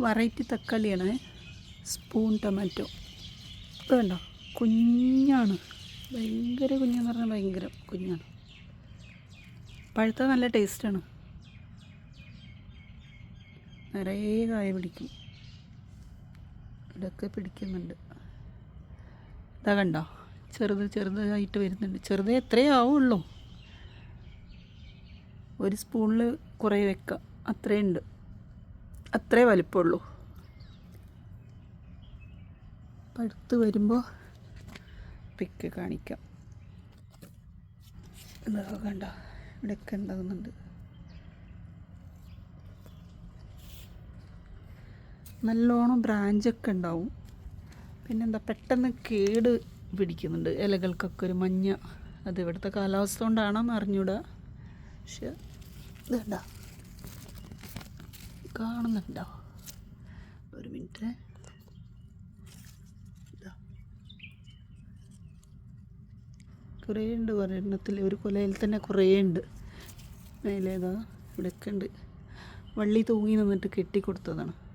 Variety തക്കാളിയാണ്. Spoon tomato. ഇത് കണ്ടോ? കുഞ്ഞാണ്. ഭയങ്കര കുഞ്ഞെന്ന് പറഞ്ഞാൽ ഭയങ്കര കുഞ്ഞാണ്. പഴുത്ത നല്ല ടേസ്റ്റാണ്. നിറയെ കായ പിടിക്കും. ഇതൊക്കെ പിടിക്കുന്നുണ്ട്. ഇതാ കണ്ടോ? ചെറുത് ചെറുതായിട്ട് വരുന്നുണ്ട്. ചെറുത് എത്രയേ ആവുള്ളൂ. ഒരു സ്പൂണിൽ കുറേ വെക്കാം. അത്രയുണ്ട് അത്രേ വലിപ്പമുള്ളൂ പഴുത്ത് വരുമ്പോൾ പിക്ക് കാണിക്കാം. ഇതൊക്കെ കണ്ട? ഇവിടെയൊക്കെ ഉണ്ടാകുന്നുണ്ട്. നല്ലോണം ബ്രാഞ്ചൊക്കെ ഉണ്ടാവും. പിന്നെന്താ പെട്ടെന്ന് കേട് പിടിക്കുന്നുണ്ട്. ഇലകൾക്കൊക്കെ ഒരു മഞ്ഞ അത് ഇവിടുത്തെ കാലാവസ്ഥ കൊണ്ടാണോ എന്ന് അറിഞ്ഞൂടാ. പക്ഷെ കണ്ടോ? കാണുന്നുണ്ടോ? ഒരു മിനിറ്റ്. കുറേ ഉണ്ട് ഒരെണ്ണത്തിൽ. ഒരു കൊലയിൽ തന്നെ കുറേ ഉണ്ട്. മേലേതാ ഇവിടെയൊക്കെ ഉണ്ട്. വള്ളി തൂങ്ങി നിന്നിട്ട് കെട്ടിക്കൊടുത്തതാണ്.